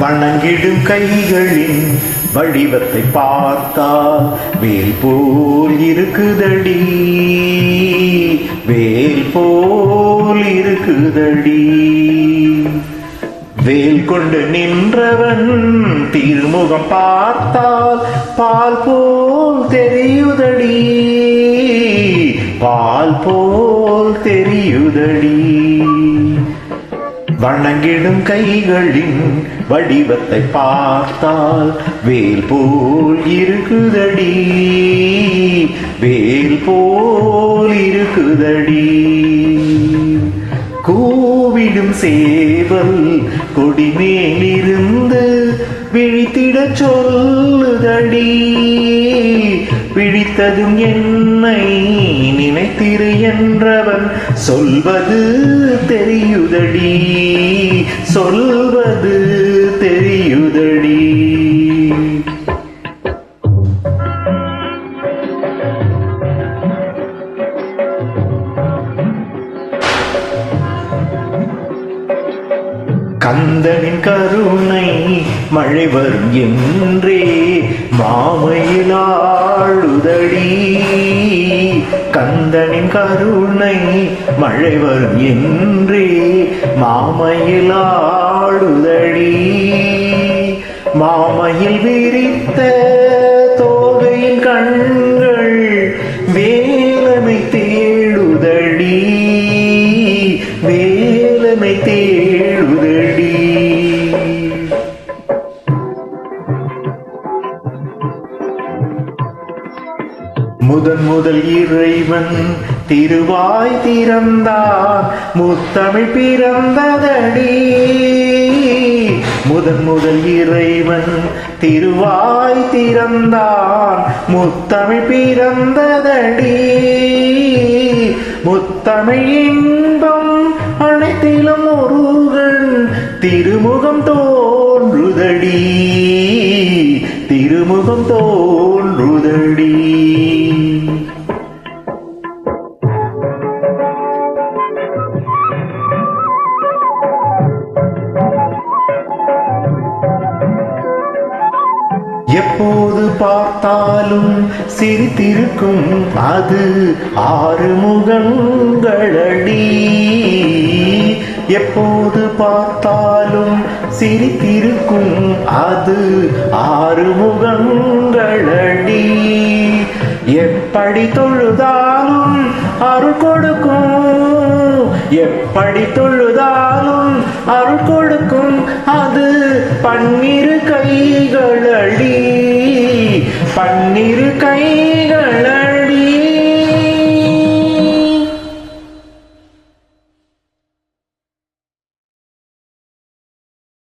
வணங்கிடும் கைகளின் வடிவத்தை பார்த்தால் வேல் போல் இருக்குதடி. வேல் போல் இருக்குதடி. வேல் கொண்டு நின்றவன் திருமுகம் பார்த்தால் பால் போல் தெரியுதடி. பால் போல் தெரியுதடி. வணங்கிடும் கைகளின் வடிவத்தை பார்த்தால் வேல் போல் இருக்குதடி. வேல் போல் இருக்குதடி. கோவிடும் சேவல் கொடிமேலிருந்து விழித்திடச் சொல்லுதடி. நினைத்ததும் என்னை நினைத்திரு என்றவன். சொல்வது தெரியுதடி சொல்வது தெரியுதடி. கந்தனின் கருணை மழை வரும் என்றே மாமையிலாளுதடி. கந்தனின் கருணை மழை வரும் என்றே மாமையிலாளுதடி. மாமையில் விரித்த தோகையின் கண் முதன் முதல் இறைவன் திருவாய் திறந்தான் முத்தமிழ் பிறந்ததடி. முதன் முதல் இறைவன் திருவாய் திறந்தான் முத்தமிழ் பிறந்ததடி. முத்தமிழ் இன்பம் அனைத்திலும் ஒருகள் திருமுகம் தோன்றுதடி. திருமுகம் தோன்றுதடி. எப்போது பார்த்தாலும் சிரித்திருக்கும் அது ஆறு முகங்களடி எப்போது பார்த்தாலும் சிரித்திருக்கும் அது ஆறு முகங்களடி எப்படி தொழுதாலும் அருள் கொடுக்கும் எப்படி தொழுதாலும் அருள் கொடுக்கும் அது பன்னிரு பன்னீர் பன்னிரு கை